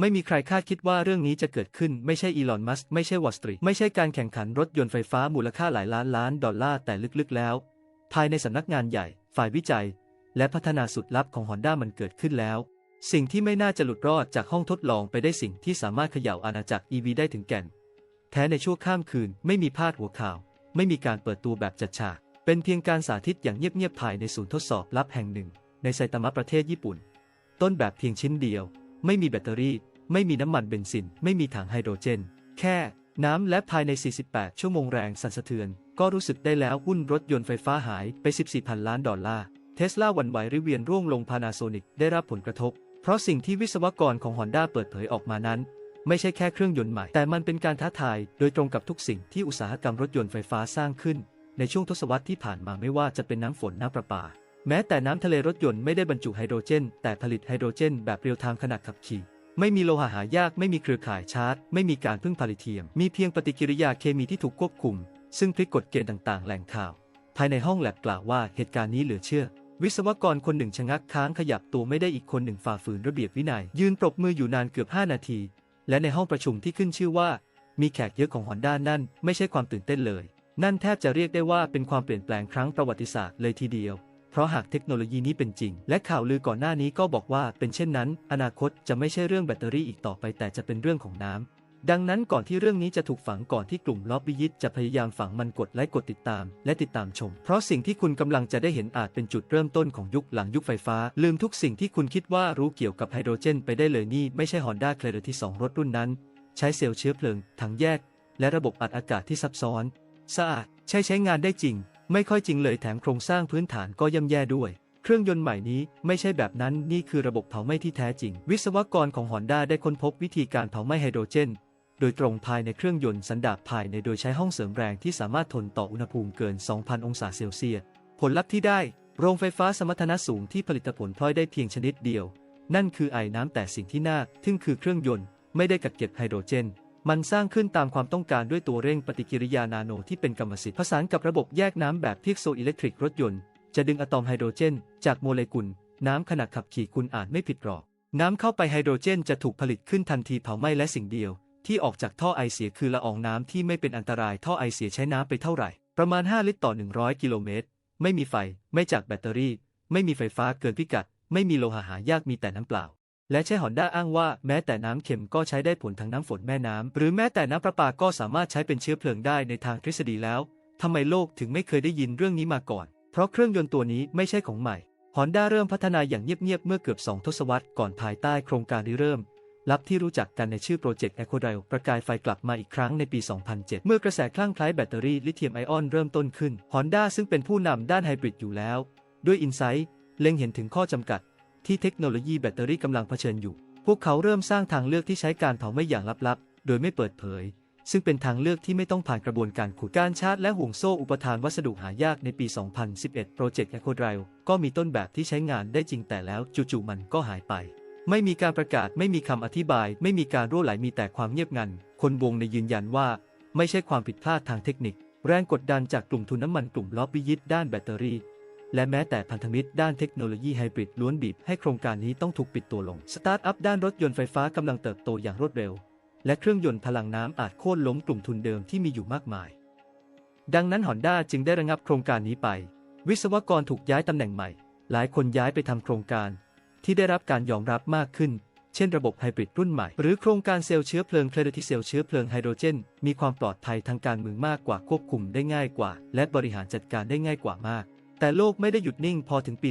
ไม่มีใครคาดคิดว่าเรื่องนี้จะเกิดขึ้นไม่ใช่อีลอน มัสก์ไม่ใช่วอลสตรีทไม่ใช่การแข่งขันรถยนต์ไฟฟ้ามูลค่าหลายล้านล้านดอลลาร์แต่ลึกๆแล้ว ภายในสำนักงานใหญ่ ฝ่ายวิจัย และพัฒนาสุดลับของฮอนด้ามันเกิดขึ้นแล้ว สิ่งที่ไม่น่าจะหลุดรอดจากห้องทดลองไปได้สิ่งที่สามารถเขย่าอาณาจักร EV ได้ถึงแก่น แท้ในชั่วข้ามคืนไม่มีพาดหัวข่าว ไม่มีการเปิดตัวแบบจัดฉาก เป็นเพียงการสาธิตอย่างเงียบๆภายในศูนย์ทดสอบลับแห่งหนึ่ง ในไซตามะประเทศญี่ปุ่น ต้นแบบเพียงชิ้นเดียว ไม่มีแบตเตอรี่ ไม่มีน้ำมันเบนซิน ไม่มีถังไฮโดรเจน แค่น้ำและภายใน 48 ชั่วโมงแรงสั่นสะเทือน ก็รู้สึกได้แล้วหุ้นรถยนต์ไฟฟ้าหายไป 14พันล้านดอลลาร์ เทสลาวันไหวริเวียนร่วงลงพานาโซนิกได้รับผลกระทบ เพราะสิ่งที่วิศวกรของฮอนด้าเปิดเผยออกมานั้น ไม่ใช่แค่เครื่องยนต์ใหม่ แต่มันเป็นการท้าทายโดยตรงกับทุกสิ่งที่อุตสาหกรรมรถยนต์ไฟฟ้าสร้างขึ้น ในช่วงทศวรรษที่ผ่านมาไม่ว่าจะเป็นน้ำฝนน้ำประปา แม้แต่น้ำทะเลรถยนต์ไม่ได้บรรจุไฮโดรเจน แต่ผลิตไฮโดรเจน แบบเรียลไทม์ขณะขับขี่ ไม่มีโลหะหายากไม่มีเครือข่ายชาร์จ ไม่มีการพึ่งพาลิเทียม มีเพียงปฏิกิริยาเคมีที่ถูกควบคุม ซึ่งพลิกกฎเกณฑ์ต่างๆ แหล่งข่าว ภายในห้องแลบกล่าวว่าเหตุการณ์นี้เหลือเชื่อ วิศวกรคนหนึ่งชะงักค้างขยับตัวไม่ได้อีกคนหนึ่งฝ่าฝืนระเบียบวินัย ยืนปรบมืออยู่นานเกือบ 5 นาที และในห้องประชุมที่ขึ้นชื่อว่า มีแขกเยอะของฮอนด้านั่น ไม่ใช่ความตื่นเต้นเลย นั่นแทบจะเรียกได้ว่าเป็นความเปลี่ยนแปลงครั้งประวัติศาสตร์เลยทีเดียว เพราะหากเทคโนโลยีนี้เป็นจริง และข่าวลือก่อนหน้านี้ก็บอกว่าเป็นเช่นนั้น อนาคตจะไม่ใช่เรื่องแบตเตอรี่อีกต่อไปแต่จะเป็นเรื่องของน้ำดังนั้นก่อนที่เรื่องนี้จะถูกฝังก่อนที่กลุ่มล็อบบี้ยิสจะพยายามฝังมันกดไลค์กดติดตาม และติดตามชม เพราะสิ่งที่คุณกำลังจะได้เห็นอาจเป็นจุดเริ่มต้นของยุคหลังยุคไฟฟ้า ลืมทุกสิ่งที่คุณคิดว่ารู้เกี่ยวกับไฮโดรเจน ไปได้เลยนี่ไม่ใช่ Honda Clarity 2รถรุ่นนั้น ใช้เซลล์เชื้อเพลิงถังแยก และระบบอัดอากาศที่ซับซ้อนสะอาดใช้ใช้งานได้จริง ไม่ค่อยจริงเลยแถมโครงสร้างพื้นฐานก็ย่ำแย่ด้วย เครื่องยนต์ใหม่นี้ไม่ใช่แบบนั้นนี่คือระบบเผาไหม้ที่แท้จริง วิศวกรของฮอนด้าได้ค้นพบวิธีการเผาไหม้ไฮโดรเจน โดยตรงภายในเครื่องยนต์สันดาปภายในโดยใช้ห้องเสริมแรงที่สามารถทนต่ออุณหภูมิเกิน 2,000 องศาเซลเซียสผลลัพธ์ที่ได้ โรงไฟฟ้าสมรรถนะสูงที่ผลิตผลพลอยได้เพียงชนิดเดียว นั่นคือไอน้ำแต่สิ่งที่น่าทึ่งคือเครื่องยนต์ไม่ได้กักเก็บไฮโดรเจน มันสร้างขึ้นตามความต้องการด้วยตัวเร่งปฏิกิริยานาโนที่เป็นกรรมสิทธิ์ผสานกับระบบแยกน้ำแบบพิกโซอิเล็กทริกรถยนต์ จะดึงอะตอมไฮโดรเจน จากโมเลกุล น้ำขณะขับขี่คุณอาจไม่ผิดหรอก น้ำเข้าไปไฮโดรเจนจะถูกผลิตขึ้นทันทีเผาไหม้และสิ่งเดียว ที่ออกจากท่อไอเสียคือละอองน้ำที่ไม่เป็นอันตรายท่อไอเสียใช้น้ำไปเท่าไหร่ ประมาณ 5 ลิตรต่อ 100 กิโลเมตร ไม่มีไฟ ไม่จากแบตเตอรี่ ไม่มีไฟฟ้าเกินพิกัด ไม่มีโลหะหายากมีแต่น้ำเปล่า และใช้ฮอนด้าอ้างว่าแม้แต่น้ำเค็มก็ใช้ได้ผลทั้งน้ำฝนแม่น้ำหรือแม้แต่น้ำประปาก็สามารถใช้เป็นเชื้อเพลิงได้ในทางทฤษฎีแล้วทำไมโลกถึงไม่เคยได้ยินเรื่องนี้มาก่อน เพราะเครื่องยนต์ตัวนี้ไม่ใช่ของใหม่ฮอนด้าเริ่มพัฒนาอย่างเงียบๆเมื่อเกือบ2ทศวรรษก่อนภายใต้โครงการริเริ่มลับที่รู้จักกันในชื่อโปรเจกต์ e อ o d i l ประกายไฟกลับมาอีกครั้งในปี 2007 เมื่อกระแสคลั่งคล้ายแบตเตอรี่ลิเธียมไอออนเริ่มต้นขึ้น Honda ซึ่งเป็นผู้นำด้านไฮบริดอยู่แล้ว ด้วยอินไซต์เล็งเห็นถึงข้อจำกัด ที่เทคโนโลยีแบตเตอรี่กำลังเผชิญอยู่ พวกเขาเริ่มสร้างทางเลือกที่ใช้การเผาไหม้อย่างลับๆ โดยไม่เปิดเผย ซึ่งเป็นทางเลือกที่ไม่ต้องผ่านกระบวนการขุดการชาร์จและห่วงโซ่อุปทานวัสดุหายากในปี 2011 โปรเจกต์ e อ o d i l ก็มีต้นแบบที่ใช้งานได้จริงแต่แล้วจู่ๆมันก็หายไป ไม่มีการประกาศไม่มีคำอธิบาย ไม่มีการรั่วไหลมีแต่ความเงียบงัน คนวงในยืนยันว่า ไม่ใช่ความผิดพลาดทางเทคนิค แรงกดดันจากกลุ่มทุนน้ำมันกลุ่มล็อบบี้ยิสต์ด้านแบตเตอรี่ และแม้แต่พันธมิตรด้านเทคโนโลยีไฮบริดล้วนบีบให้โครงการนี้ต้องถูกปิดตัวลง สตาร์ทอัพด้านรถยนต์ไฟฟ้ากำลังเติบโตอย่างรวดเร็ว และเครื่องยนต์พลังน้ำอาจโค่นล้มกลุ่มทุนเดิมที่มีอยู่มากมาย ดังนั้นฮอนด้าจึงได้ระงับโครงการนี้ไป วิศวกรถูกย้ายตำแหน่งใหม่ หลายคนย้ายไปทำโครงการ ที่ได้รับการยอมรับมากขึ้น เช่นระบบไฮบริดรุ่นใหม่ หรือโครงการเซลล์เชื้อเพลิงเคลเดติเซลล์เชื้อเพลิงไฮโดรเจน มีความปลอดภัยทางการเมืองมากกว่าควบคุมได้ง่ายกว่า และบริหารจัดการได้ง่ายกว่ามาก แต่โลกไม่ได้หยุดนิ่งพอถึงปี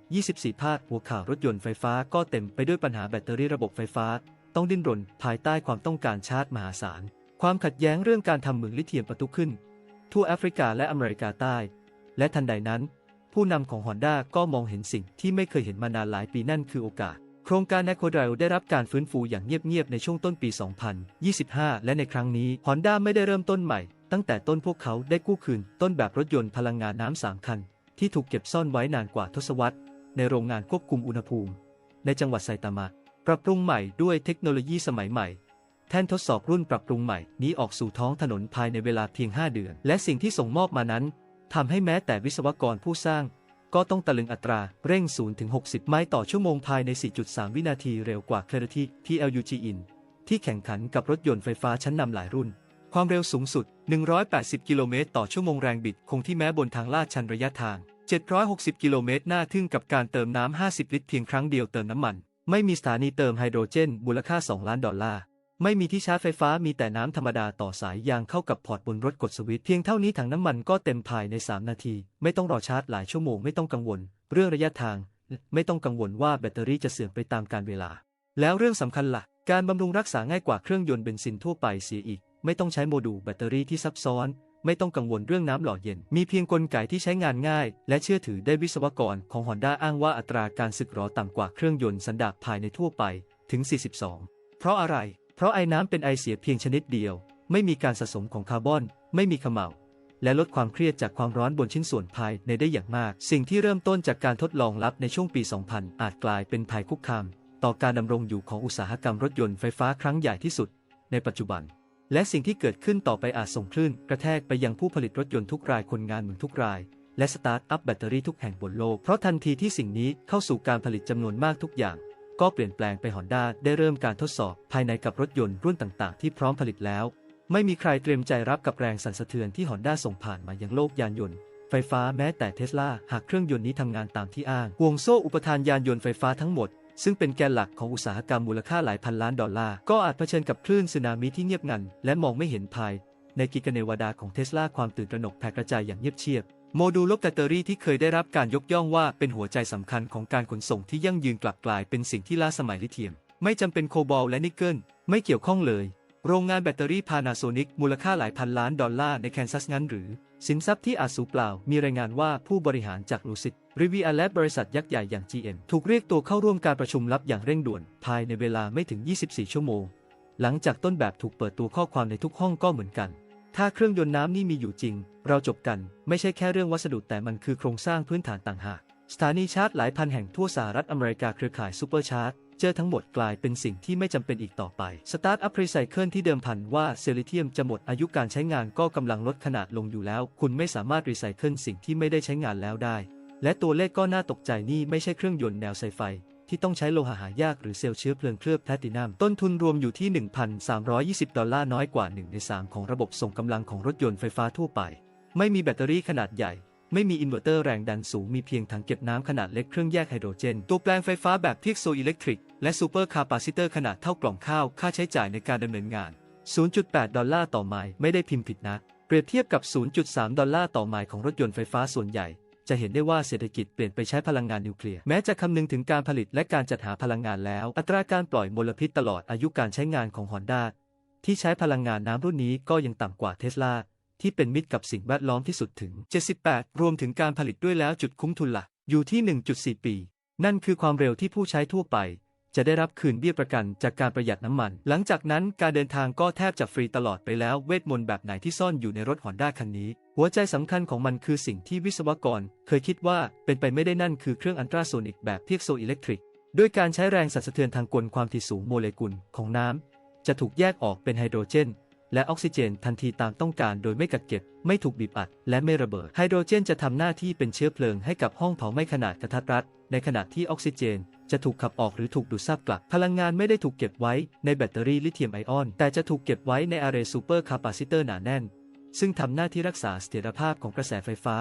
2024 ภาคหัวข่าวรถยนต์ไฟฟ้าก็เต็มไปด้วยปัญหาแบตเตอรี่ระบบไฟฟ้า ต้องดิ้นรน ภายใต้ความต้องการชาร์จมหาศาล ความขัดแย้งเรื่องการทำเหมืองลิเธียมปะทุขึ้น ทั่วแอฟริกาและอเมริกาใต้ และทันใดนั้น ผู้นำของฮอนด้าก็มองเห็นสิ่งที่ไม่เคยเห็นมานานหลายปีนั่นคือโอกาส โครงการ e อ o d i l ได้รับการฟื้นฟูอย่างเงียบๆในช่วงต้นปี 2025 และในครั้งนี้ Honda ไม่ได้เริ่มต้นใหม่ ตั้งแต่ต้นพวกเขาได้กู้คืน ต้นแบบรถยนต์พลังงานน้ำสามคัน ที่ถูกเก็บซ่อนไว้นานกว่าทศวรรษ ในโรงงานควบคุมอุณหภูมิ ในจังหวัดไซตามะ ปรับปรุงใหม่ด้วยเทคโนโลยีสมัยใหม่ แท่นทดสอบรุ่นปรับปรุงใหม่นี้ออกสู่ท้องถนนภายในเวลาเพียง 5 เดือน และสิ่งที่ส่งมอบมานั้นทำให้แม้แต่วิศวกรผู้สร้าง ก็ต้องตะลึงอัตราเร่ง0ถึง60 ไมล์ต่อชั่วโมงภายใน 4.3 วินาทีเร็วกว่า Clarity PLUG In ที่แข่งขันกับรถยนต์ไฟฟ้าชั้นนำหลายรุ่น ความเร็วสูงสุด 180 กิโลเมตรต่อชั่วโมงแรงบิด คงที่แม้บนทางลาดชันระยะทาง 760 กิโลเมตรหน่าทึ่งกับการเติมน้ำ 50 ลิตรเพียงครั้งเดียวเติมน้ำมัน ไม่มีสถานีเติมไฮโดรเจนมูลค่า 2 ล้านดอลลาร์ ไม่มีที่ชาร์จไฟฟ้ามีแต่น้ำธรรมดาต่อสายยางเข้ากับพอร์ตบนรถกดสวิตช์เพียงเท่านี้ถังน้ำมันก็เต็มภายใน 3 นาที ไม่ต้องรอชาร์จหลายชั่วโมงไม่ต้องกังวล เรื่องระยะทาง ไม่ต้องกังวลว่าแบตเตอรี่จะเสื่อมไปตามกาลเวลา แล้วเรื่องสำคัญละ่ะ การบำรุงรักษาง่ายกว่าเครื่องยนต์เบนซินทั่วไปเสียอีก ไม่ต้องใช้โมดูลแบตเตอรี่ที่ซับซ้อน ไม่ต้องกังวลเรื่องน้ำหล่อเย็น มีเพียงกลไกที่ใช้งานง่าย และเชื่อถือได้วิศวกรของ Honda อ้างว่าอัตราการสึกหรอต่ำกว่าเครื่องยนต์สันดาปภายในทั่วไปถึง 42 เพราะอะไร เพราะไอ้น้ำเป็นไอเสียเพียงชนิดเดียว ไม่มีการสะสมของคาร์บอน ไม่มีขม่าและลดความเครียดจากความร้อนบนชิ้นส่วนภายในได้อย่างมาก สิ่งที่เริ่มต้นจากการทดลองลับในช่วงปี 2000 อาจกลายเป็นภัยคุกคาม ต่อการดำรงอยู่ของอุตสาหกรรมรถยนต์ไฟฟ้าครั้งใหญ่ที่สุด ในปัจจุบัน และสิ่งที่เกิดขึ้นต่อไปอาจส่งคลื่นกระแทกไปยังผู้ผลิตรถยนต์ทุกรายคนงานเหมือนทุกราย และสตาร์ทอัพแบตเตอรี่ทุกแห่งบนโลก เพราะทันทีที่สิ่งนี้เข้าสู่การผลิตจำนวนมากทุกอย่าง ก็เปลี่ยนแปลงไปฮอนด้าได้เริ่มการทดสอบ ภายในกับรถยนต์รุ่นต่างๆ ที่พร้อมผลิตแล้ว ไม่มีใครเตรียมใจรับกับแรงสั่นสะเทือนที่ฮอนด้าส่งผ่านมายังโลกยานยนต์ไฟฟ้าแม้แต่เทสลาหากเครื่องยนต์นี้ทำงานตามที่อ้างวงโซ่อุปทานยานยนต์ไฟฟ้าทั้งหมด ซึ่งเป็นแกนหลักของอุตสาหกรรมมูลค่าหลายพันล้านดอลลาร์ ก็อาจเผชิญกับคลื่นสึนามิที่เงียบงัน และมองไม่เห็นภาย ในกิกเนวาดาของเทสลาความตื่นตระหนกแผ่กระจายอย่างเงียบเชียบ โมดูลลบแบตเตอรี่ที่เคยได้รับการยกย่องว่าเป็นหัวใจสำคัญของการขนส่งที่ยั่งยืนกลับกลายเป็นสิ่งที่ล้าสมัยลิเธียม ไม่จำเป็นโคบอลและนิกเกิลไม่เกี่ยวข้องเลย โรงงานแบตเตอรี่พานาโซนิกมูลค่าหลายพันล้านดอลลาร์ในแคนซัสงั้นหรือ สินทรัพย์ที่อาจสูญเปล่า มีรายงานว่าผู้บริหารจากลูซิดริวิอาและบริษัทยักษ์ใหญ่อย่าง GM ถูกเรียกตัวเข้าร่วมการประชุมลับอย่างเร่งด่วน ภายในเวลาไม่ถึง 24 ชั่วโมง หลังจากต้นแบบถูกเปิดตัวข้อความในทุกห้องก็เหมือนกัน ถ้าเครื่องยนต์น้ำนี่มีอยู่จริง เราจบกัน ไม่ใช่แค่เรื่องวัสดุแต่มันคือโครงสร้างพื้นฐานต่างหาก สถานีชาร์จหลายพันแห่งทั่วสหรัฐอเมริกาเครือข่ายซูเปอร์ชาร์จ เจอทั้งหมดกลายเป็นสิ่งที่ไม่จำเป็นอีกต่อไป สตาร์ทอัพรีไซเคิลที่เดิมพันว่าเซลิเทียมจะหมดอายุการใช้งานก็กำลังลดขนาดลงอยู่แล้ว คุณไม่สามารถรีไซเคิลสิ่งที่ไม่ได้ใช้งานแล้วได้ และตัวเลขก็น่าตกใจนี่ไม่ใช่เครื่องยนต์แนวไซไฟที่ต้องใช้โลหะหายากหรือเซลล์เชื้อเพลิงเคลือบแพลตินัม ต้นทุนรวมอยู่ที่ 1,320 ดอลลาร์น้อยกว่า 1 ใน 3 ของระบบส่งกำลังของรถยนต์ไฟฟ้าทั่วไป ไม่มีแบตเตอรี่ขนาดใหญ่ ไม่มีอินเวอร์เตอร์แรงดันสูงมีเพียงถังเก็บน้ำขนาดเล็กเครื่องแยกไฮโดรเจน ตัวแปลงไฟฟ้าแบบเทียกโซอิเล็กทริก และซูเปอร์คาปาซิเตอร์ขนาดเท่ากล่องข้าว ค่าใช้จ่ายในการดำเนินงาน 0.8 ดอลลาร์ต่อไมล์ไม่ได้พิมพ์ผิดนะ เปรียบเทียบกับ 0.3 ดอลลาร์ต่อไมล์ของรถยนต์ไฟฟ้าส่วนใหญ่ จะเห็นได้ว่าเศรษฐกิจเปลี่ยนไปใช้พลังงานนิวเคลียร์แม้จะคำนึงถึงการผลิตและการจัดหาพลังงานแล้ว อัตราการปล่อยมลพิษตลอดอายุการใช้งานของฮอนด้าที่ใช้พลังงานน้ำรุ่นนี้ก็ยังต่ำกว่าเทสลา ที่เป็นมิตรกับสิ่งแวดล้อมที่สุดถึง 78 รวมถึงการผลิตด้วยแล้วจุดคุ้มทุนละ่ะ อยู่ที่ 1.4 ปี นั่นคือความเร็วที่ผู้ใช้ทั่วไป จะได้รับคืนเบี้ยประกันจากการประหยัดน้ำมัน หลังจากนั้นการเดินทางก็แทบจะฟรีตลอดไปแล้วเวทมนต์แบบไหนที่ซ่อนอยู่ในรถฮอนด้าคันนี้ หัวใจสำคัญของมันคือสิ่งที่วิศวกร เคยคิดว่าเป็นไปไม่ได้นั่นคือเครื่องอันตราโซนิกแบบเพียกโซอิเล็กทริกด้วยการใช้แรงสั่นสะเทือนทางกลความถี่สูงโมเลกุลของน้ำจะถูกแยกออกเป็นไฮโดรเจน และออกซิเจนทันทีตามต้องการโดยไม่กักเก็บ ไม่ถูกบีบอัด และไม่ระเบิด ไฮโดรเจนจะทำหน้าที่เป็นเชื้อเพลิงให้กับห้องเผาไหม้ขนาดกระทัดรัด ในขณะที่ออกซิเจนจะถูกขับออกหรือถูกดูดซับกลับ พลังงานไม่ได้ถูกเก็บไว้ในแบตเตอรี่ลิเธียมไอออน แต่จะถูกเก็บไว้ในอาร์เรย์ซูเปอร์คาปาซิเตอร์หนาแน่น ซึ่งทำหน้าที่รักษาเสถียรภาพของกระแสไฟฟ้า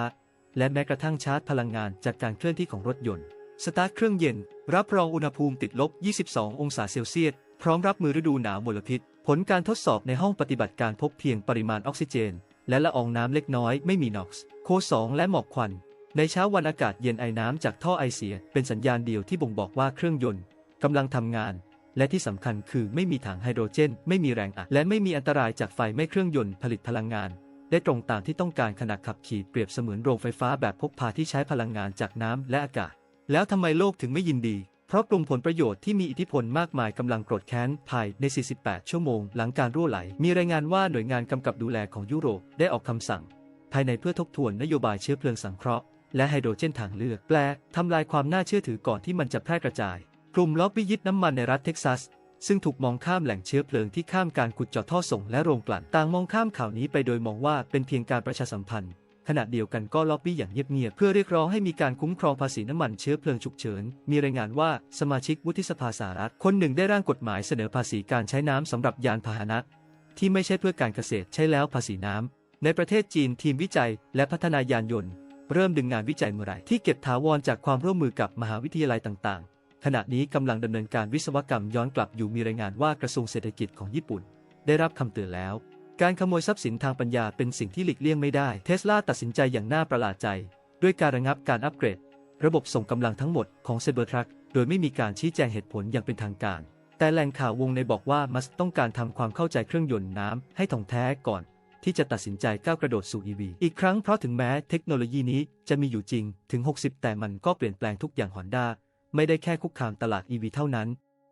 และแม้กระทั่งชาร์จพลังงานจากการเคลื่อนที่ของรถยนต์ สตาร์ทเครื่องเย็น รับรองอุณหภูมิติดลบ 22 องศาเซลเซียส พร้อมรับมือฤดูหนาวมลพิษ ผลการทดสอบในห้องปฏิบัติการพบเพียงปริมาณออกซิเจน และละอองน้ำเล็กน้อยไม่มีน็อกซ์โค2และหมอกควัน ในเช้าวันอากาศเย็นไอน้ำจากท่อไอเสีย เป็นสัญญาณเดียวที่บ่งบอกว่าเครื่องยนต์กำลังทำงาน และที่สำคัญคือไม่มีถังไฮโดรเจน ไม่มีแรงอัดและไม่มีอันตรายจากไฟไม้เครื่องยนต์ผลิตพลังงาน ได้ตรงตามที่ต้องการขณะขับขี่เปรียบเสมือนโรงไฟฟ้าแบบพกพาที่ใช้พลังงานจากน้ำและอากาศ แล้วทำไมโลกถึงไม่ยินดี ราะกลุ่มผลประโยชน์ที่มีอิทธิพลมากมายกำลังโกรธแค้นภายใน 48 ชั่วโมงหลังการรั่วไหล มีรายงานว่าหน่วยงานกำกับดูแลของยุโรปได้ออกคำสั่ง ภายในเพื่อทบทวนนโยบายเชื้อเพลิงสังเคราะห์และไฮโดรเจนทางเลือก แปลทำลายความน่าเชื่อถือก่อนที่มันจะแพร่กระจาย กลุ่มล็อบบี้ยึดน้ำมันในรัฐเท็กซัส ซึ่งถูกมองข้ามแหล่งเชื้อเพลิงที่ข้ามการขุดเจาะท่อส่งและโรงกลั่นต่างมองข้ามข่าวนี้ไปโดยมองว่าเป็นเพียงการประชาสัมพันธ์ ขณะเดียวกันก็ล็อบบี้อย่างเงียบๆเพื่อเรียกร้องให้มีการคุ้มครองภาษีน้ำมันเชื้อเพลิงฉุกเฉิน มีรายงานว่าสมาชิกวุฒิสภาสหรัฐคนหนึ่งได้ร่างกฎหมายเสนอภาษีการใช้น้ำสำหรับยานพาหนะที่ไม่ใช่เพื่อการเกษตรใช้แล้วภาษีน้ำในประเทศจีนทีมวิจัย และพัฒนายานยนต์ เริ่มดึงงานวิจัยเมื่อไหร่ที่เก็บถาวรจากความร่วมมือกับมหาวิทยาลัยต่างๆ ขณะนี้กำลังดำเนินการวิศวกรรมย้อนกลับอยู่มีรายงานว่ากระทรวงเศรษฐกิจของญี่ปุ่น ได้รับคำเตือนแล้ว การขโมยทรัพย์สินทางปัญญาเป็นสิ่งที่หลีกเลี่ยงไม่ได้ เทสลาตัดสินใจอย่างน่าประหลาดใจ ด้วยการระงับการอัปเกรด ระบบส่งกำลังทั้งหมดของเซเบอร์ทรัคโดยไม่มีการชี้แจงเหตุผลอย่างเป็นทางการ แต่แหล่งข่าววงในบอกว่ามัสต้องการทำความเข้าใจเครื่องยนต์น้ำให้ถ่องแท้ก่อน ที่จะตัดสินใจก้าวกระโดดสู่ EV อีกครั้งเพราะถึงแม้เทคโนโลยีนี้จะมีอยู่จริงถึง 60 แต่มันก็เปลี่ยนแปลงทุกอย่างฮอนด้าไม่ได้แค่คุกคามตลาด EV เท่านั้น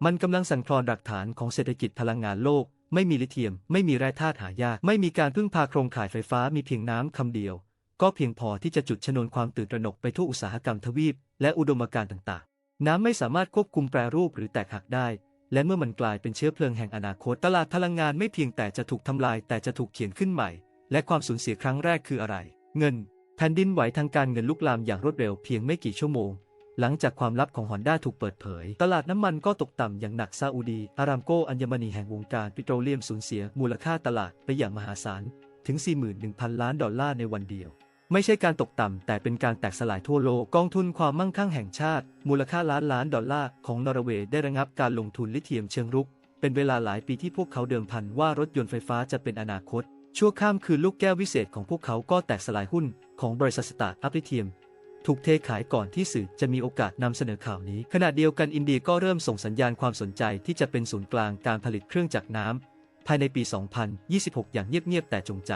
มันกำลังสั่นคลอนหลักฐานของเศรษฐกิจพลังงานโลก ไม่มีลิเธียม ไม่มีแร่ธาตุหายาก ไม่มีการพึ่งพาโครงข่ายไฟฟ้ามีเพียงน้ำคำเดียว ก็เพียงพอที่จะจุดชนวนความตื่นตระหนกไปทั่วอุตสาหกรรมทวีป และอุดมการณ์ต่างๆ น้ำไม่สามารถควบคุมแปรรูปหรือแตกหักได้ และเมื่อมันกลายเป็นเชื้อเพลิงแห่งอนาคต ตลาดพลังงานไม่เพียงแต่จะถูกทำลาย แต่จะถูกเขียนขึ้นใหม่ และความสูญเสียครั้งแรกคืออะไร เงิน แผ่นดินไหวทางการเงินลุกลามอย่างรวดเร็วเพียงไม่กี่ชั่วโมง หลังจากความลับของฮอนด้าถูกเปิดเผย ตลาดน้ำมันก็ตกต่ำอย่างหนักซาอุดี อารามโกอัญมณีแห่งวงการปิโตรเลียมสูญเสียมูลค่าตลาดไปอย่างมหาศาล ถึง 41,000 ล้านดอลลาร์ในวันเดียว ไม่ใช่การตกต่ำ แต่เป็นการแตกสลายทั่วโลก กองทุนความมั่งคั่งแห่งชาติ มูลค่าล้านล้านดอลลาร์ของนอร์เวย์ได้ระงับการลงทุนลิเธียมเชิงรุก เป็นเวลาหลายปีที่พวกเขาเดิมพันว่ารถยนต์ไฟฟ้าจะเป็นอนาคต ชั่วข้ามคืนลูกแก้ววิเศษของพวกเขาก็แตกสลายหุ้นของบริษัทสตาร์ทอัพลิเธียม ถูกเทขายก่อนที่สื่อจะมีโอกาสนำเสนอข่าวนี้ ขณะเดียวกันอินเดียก็เริ่มส่งสัญญาณความสนใจที่จะเป็นศูนย์กลางการผลิตเครื่องจักรน้ำภายในปี 2026 อย่างเงียบๆแต่จงใจ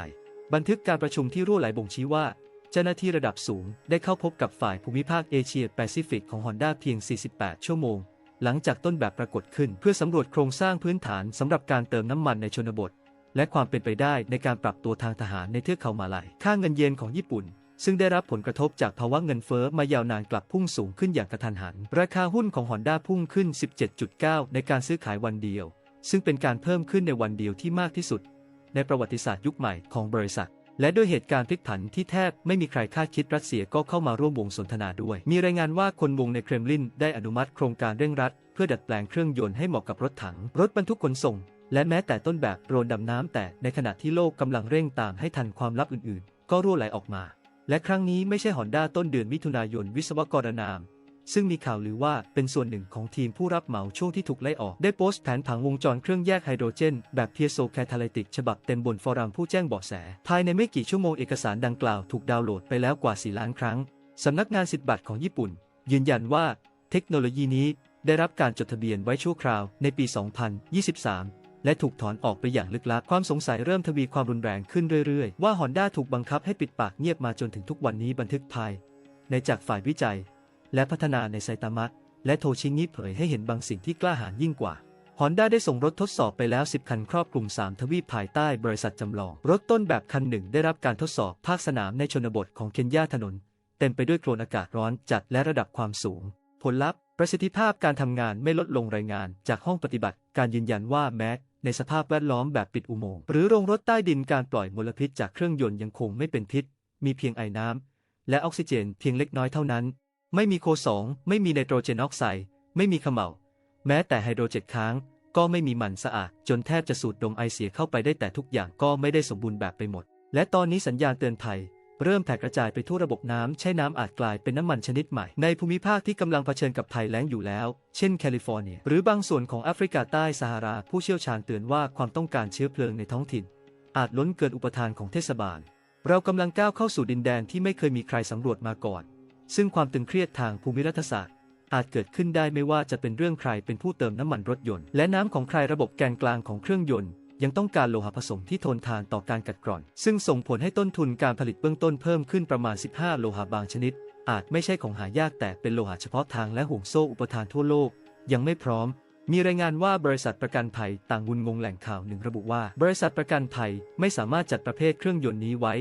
บันทึกการประชุมที่รั่วไหลบ่งชี้ว่าเจ้าหน้าที่ระดับสูงได้เข้าพบกับฝ่ายภูมิภาคเอเชียแปซิฟิกของฮอนด้าเพียง 48 ชั่วโมง หลังจากต้นแบบปรากฏขึ้นเพื่อสำรวจโครงสร้างพื้นฐานสำหรับการเติมน้ำมันในชนบท และความเป็นไปได้ในการปรับตัวทางทหารในเทือกเขามาลาย ค่าเงินเยนของญี่ปุ่น ซึ่งได้รับผลกระทบจากภาวะเงินเฟ้อมายาวนานกลับพุ่งสูงขึ้นอย่างกระทันหัน ราคาหุ้นของฮอนด้าพุ่งขึ้น 17.9 ในการซื้อขายวันเดียว ซึ่งเป็นการเพิ่มขึ้นในวันเดียวที่มากที่สุด ในประวัติศาสตร์ยุคใหม่ของบริษัท และด้วยเหตุการณ์พลิกผันที่แทบไม่มีใครคาดคิดรัสเซียก็เข้ามาร่วมวงสนทนาด้วย มีรายงานว่าคนวงในเครมลินได้อนุมัติโครงการเร่งรัด เพื่อดัดแปลงเครื่องยนต์ให้เหมาะกับรถถัง รถบรรทุกขนส่ง และแม้แต่ต้นแบบโดรนดำน้ำแต่ในขณะที่โลกกำลังเร่งตามให้ทันความลับอื่น ๆ ก็รั่วไหลออกมา และครั้งนี้ไม่ใช่ฮอนด้าต้นเดือนมิถุนายนวิศวกรนาม ซึ่งมีข่าวลือว่าเป็นส่วนหนึ่งของทีมผู้รับเหมาช่วงที่ถูกไล่ออก ได้โพสต์แผนผังวงจรเครื่องแยกไฮโดรเจน แบบเพียโซแคทาลิติกฉบับเต็มบนฟอรัมผู้แจ้งเบาะแส ภายในไม่กี่ชั่วโมงเอกสารดังกล่าวถูกดาวน์โหลดไปแล้วกว่า 4 ล้านครั้ง สำนักงานสิทธิบัตรของญี่ปุ่น ยืนยันว่า เทคโนโลยีนี้ได้รับการจดทะเบียนไว้ชั่วคราวในปี 2023 และถูกถอนออกไปอย่างลึกลับ ความสงสัยเริ่มทวีความรุนแรงขึ้นเรื่อยๆ ว่าฮอนด้าถูกบังคับให้ปิดปากเงียบมาจนถึงทุกวันนี้บันทึกภาย ในจากฝ่ายวิจัย และพัฒนาในไซตามะและโทชิงิเผยให้เห็นบางสิ่งที่กล้าหาญยิ่งกว่าฮอนด้าได้ส่งรถทดสอบไปแล้ว 10 คันครอบคลุม 3 ทวีปภายใต้บริษัทจำลอง รถต้นแบบคันหนึ่งได้รับการทดสอบภาคสนามในชนบทของเคนยาถนน เต็มไปด้วยโคลนอากาศร้อนจัดและระดับความสูง ผลลัพธ์ ประสิทธิภาพการทำงานไม่ลดลงรายงานจากห้องปฏิบัติการยืนยันว่าแม้ ในสภาพแวดล้อมแบบปิดอุโมงค์หรือโรงรถใต้ดินการปล่อยมลพิษจากเครื่องยนต์ยังคงไม่เป็นพิษ มีเพียงไอน้ำ และออกซิเจนเพียงเล็กน้อยเท่านั้น ไม่มีโคสองไม่มีไนโตรเจนออกไซด์ไม่มีขม่าแม้แต่ไฮโดรเจนค้างก็ไม่มีมันสะอาด จนแทบจะสูดดมไอเสียเข้าไปได้แต่ทุกอย่างก็ไม่ได้สมบูรณ์แบบไปหมด และตอนนี้สัญญาณเตือนภัย เริ่มแผ่กระจายไปทั่วระบบน้ำใช้น้ำอาจกลายเป็นน้ำมันชนิดใหม่ ในภูมิภาคที่กำลังเผชิญกับภัยแล้งอยู่แล้ว เช่นแคลิฟอร์เนีย หรือบางส่วนของแอฟริกาใต้ซาฮารา ผู้เชี่ยวชาญเตือนว่าความต้องการเชื้อเพลิงในท้องถิ่น อาจล้นเกินอุปทานของเทศบาล เรากำลังก้าวเข้าสู่ดินแดนที่ไม่เคยมีใครสำรวจมาก่อน ซึ่งความตึงเครียดทางภูมิรัฐศาสตร์อาจเกิดขึ้นได้ไม่ว่าจะเป็นเรื่องใครเป็นผู้เติมน้ำมันรถยนต์ และน้ำของใครระบบแกนกลางของเครื่องยนต์ ยังต้องการโลหะผสมที่ทนทานต่อการกัดกร่อน ซึ่งส่งผลให้ต้นทุนการผลิตเบื้องต้นเพิ่มขึ้นประมาณ 15 โลหะบางชนิด อาจไม่ใช่ของหายากแต่เป็นโลหะเฉพาะทางและห่วงโซ่อุปทานทั่วโลก ยังไม่พร้อม มีรายงานว่าบริษัทประกันภัยต่างบุญงงแหล่งข่าวหนึ่งระบุว่า บริษัทประกันภัยไม่สามารถจัดประเภทเครื่องยนต์นี้ไว้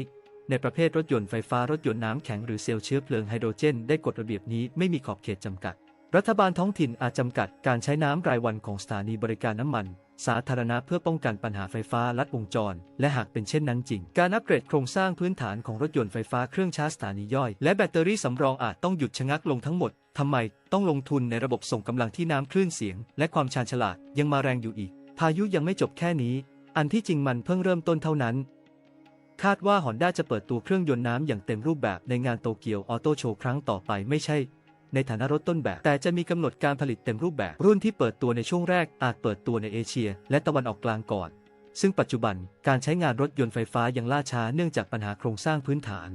ในประเภทรถยนต์ไฟฟ้ารถยนต์น้ำแข็งหรือเซลล์เชื้อเพลิงไฮโดรเจน ได้กฎระเบียบนี้ไม่มีขอบเขตจำกัด รัฐบาลท้องถิ่นอาจจำกัดการใช้น้ำรายวันของสถานีบริการน้ำมัน สาธารณะเพื่อป้องกันปัญหาไฟฟ้าลัดวงจร และหากเป็นเช่นนั้นจริง การอัปเกรดโครงสร้างพื้นฐานของรถยนต์ไฟฟ้าเครื่องชาร์จสถานีย่อย และแบตเตอรี่สำรองอาจต้องหยุดชะงักลงทั้งหมดทำไมต้องลงทุนในระบบส่งกำลังที่น้ำคลื่นเสียง และความชาญฉลาดยังมาแรงอยู่อีก พายุยังไม่จบแค่นี้ อันที่จริงมันเพิ่งเริ่มต้นเท่านั้น คาดว่าฮอนด้าจะเปิดตัวเครื่องยนต์น้ำอย่างเต็มรูปแบบในงานโตเกียวออโต้โชว์ครั้งต่อไปไม่ใช่ ในฐานะรถต้นแบบ แต่จะมีกำหนดการผลิตเต็มรูปแบบ รุ่นที่เปิดตัวในช่วงแรกอาจเปิดตัวในเอเชีย และตะวันออกกลางก่อน ซึ่งปัจจุบันการใช้งานรถยนต์ไฟฟ้ายังล่าช้าเนื่องจากปัญหาโครงสร้างพื้นฐาน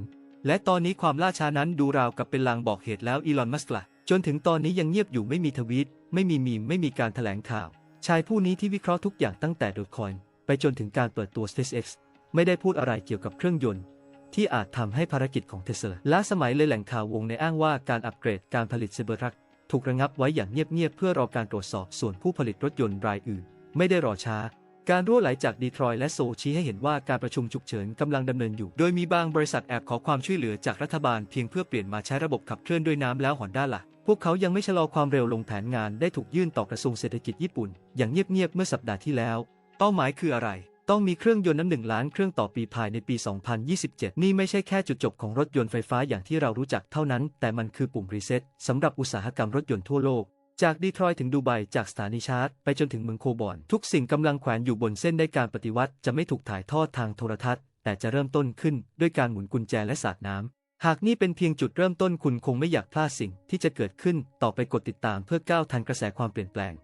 และตอนนี้ความล่าช้านั้นดูราวกับเป็นลางบอกเหตุแล้วอีลอนมัสก์ละจนถึงตอนนี้ยังเงียบอยู่ไม่มีทวีตไม่มีมีมไม่มีการแถลงข่าว ชายผู้นี้ที่วิเคราะห์ทุกอย่างตั้งแต่โดคอยไปจนถึงการเปิดตัว SpaceX ไม่ได้พูดอะไรเกี่ยวกับเครื่องยนต์ ที่อาจทำให้ภารกิจของเทสลาล้าสมัยเลยแหล่งข่าววงในอ้างว่าการอัปเกรดการผลิตเซเบอร์รัคถูกระงับไว้อย่างเงียบๆเพื่อรอการตรวจสอบส่วนผู้ผลิตรถยนต์รายอื่น ไม่ได้รอช้า การรั่วไหลจากดีทรอยและโซชี้ให้เห็นว่าการประชุมฉุกเฉินกำลังดำเนินอยู่ โดยมีบางบริษัทแอบขอความช่วยเหลือจากรัฐบาลเพียงเพื่อเปลี่ยนมาใช้ระบบขับเคลื่อนด้วยน้ำแล้วหอนด้าล่ะพวกเขายังไม่ชะลอความเร็วลงแผนงานได้ถูกยื่นต่อกระทรวงเศรษฐกิจญี่ปุ่น อย่างเงียบๆเมื่อสัปดาห์ที่แล้ว เป้าหมายคืออะไร ต้องมีเครื่องยนต์น้ำหนึ่งล้านเครื่องต่อปีภายในปี 2027 นี่ไม่ใช่แค่จุดจบของรถยนต์ไฟฟ้าอย่างที่เรารู้จักเท่านั้น แต่มันคือปุ่มรีเซ็ตสำหรับอุตสาหกรรมรถยนต์ทั่วโลก จากดีทรอยต์ถึงดูไบจากสถานีชาร์จ ไปจนถึงเมืองโคบอน ทุกสิ่งกำลังแขวนอยู่บนเส้นได้การปฏิวัติจะไม่ถูกถ่ายทอดทางโทรทัศน์ แต่จะเริ่มต้นขึ้นด้วยการหมุนกุญแจและสาดน้ำหากนี่เป็นเพียงจุดเริ่มต้นคุณคงไม่อยากพลาดสิ่งที่จะเกิดขึ้นต่อไปกดติดตามเพื่อก้าวทันกระแสความเปลี่ยนแปลง